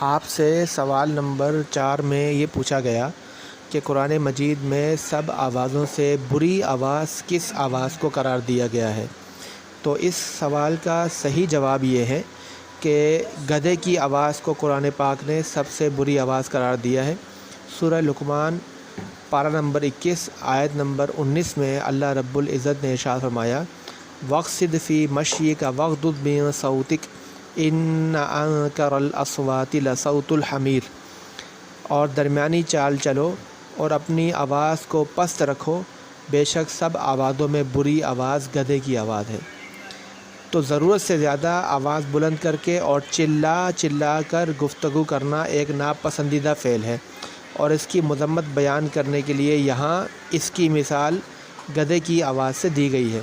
آپ سے سوال نمبر چار میں یہ پوچھا گیا کہ قرآن مجید میں سب آوازوں سے بری آواز کس آواز کو قرار دیا گیا ہے؟ تو اس سوال کا صحیح جواب یہ ہے کہ گدھے کی آواز کو قرآن پاک نے سب سے بری آواز قرار دیا ہے۔ سورہ لقمان، پارہ نمبر اکیس، آیت نمبر انیس میں اللہ رب العزت نے ارشاد فرمایا وقصد فی مشی کا وقت بین سعودک ان انکر الاصوات لصوت الحمیر اور درمیانی چال چلو اور اپنی آواز کو پست رکھو۔ بے شک سب آوازوں میں بری آواز، گدھے کی آواز ہے۔ تو ضرورت سے زیادہ آواز بلند کر کے اور چلا چلا کر گفتگو کرنا ایک ناپسندیدہ فعل ہے۔ اور اس کی مذمت بیان کرنے کے لیے یہاں اس کی مثال گدھے کی آواز سے دی گئی ہے۔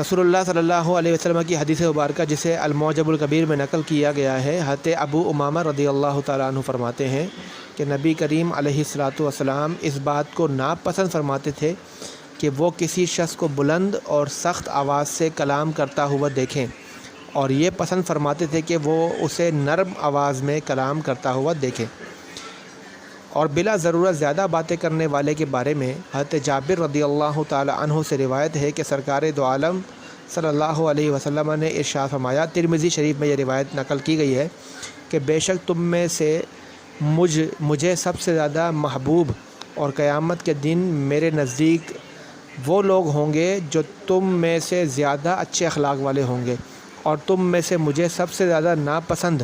رسول اللہ صلی اللہ علیہ وسلم کی حدیث مبارکہ جسے الموجب الکبیر میں نقل کیا گیا ہے حت ابو امامہ رضی اللہ تعالیٰ عنہ فرماتے ہیں کہ نبی کریم علیہ الصلاۃ والسلام اس بات کو ناپسند فرماتے تھے کہ وہ کسی شخص کو بلند اور سخت آواز سے کلام کرتا ہوا دیکھیں۔ اور یہ پسند فرماتے تھے کہ وہ اسے نرم آواز میں کلام کرتا ہوا دیکھیں۔ اور بلا ضرورت زیادہ باتیں کرنے والے کے بارے میں حضرت جابر رضی اللہ تعالی عنہ سے روایت ہے کہ سرکار دو عالم صلی اللہ علیہ وسلم نے ارشاد فرمایا ترمزی شریف میں یہ روایت نقل کی گئی ہے کہ بے شک تم میں سے مجھ، مجھے سب سے زیادہ محبوب اور قیامت کے دن میرے نزدیک وہ لوگ ہوں گے جو تم میں سے زیادہ اچھے اخلاق والے ہوں گے اور تم میں سے مجھے سب سے زیادہ ناپسند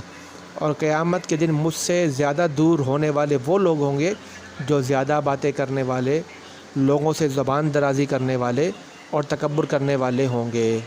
اور قیامت کے دن مجھ سے زیادہ دور ہونے والے وہ لوگ ہوں گے جو زیادہ باتیں کرنے والے، لوگوں سے زبان درازی کرنے والے اور تکبر کرنے والے ہوں گے۔